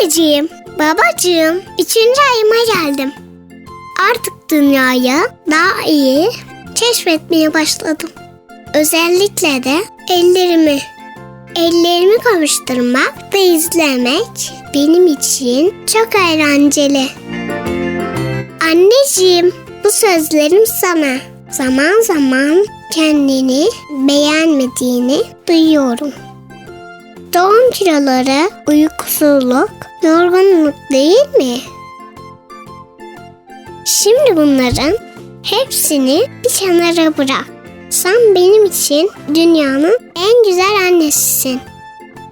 Anneciğim, babacığım, üçüncü ayıma geldim. Artık dünyayı daha iyi keşfetmeye başladım. Özellikle de ellerimi. Ellerimi kavuşturmak ve izlemek benim için çok eğlenceli. Anneciğim, bu sözlerim sana. Zaman zaman kendini beğenmediğini duyuyorum. Doğum kiloları, uykusuzluk, yorgunluk değil mi? Şimdi bunların hepsini bir kenara bırak. Sen benim için dünyanın en güzel annesisin.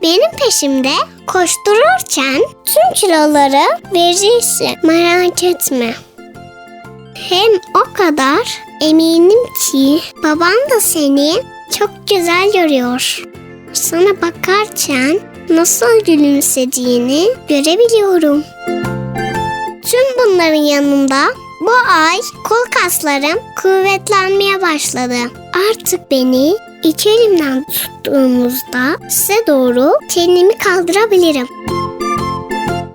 Benim peşimde koştururken tüm kiloları verirsin. Merak etme. Hem o kadar eminim ki baban da seni çok güzel görüyor. Sana bakarken nasıl gülümsediğini görebiliyorum. Tüm bunların yanında bu ay kol kaslarım kuvvetlenmeye başladı. Artık beni iki elimden tuttuğunuzda size doğru kendimi kaldırabilirim.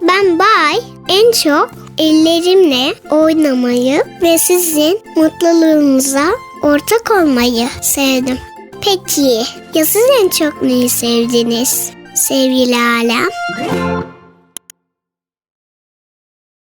Ben bay en çok ellerimle oynamayı ve sizin mutluluğunuza ortak olmayı sevdim. Peki ya siz en çok neyi sevdiniz sevgili alem?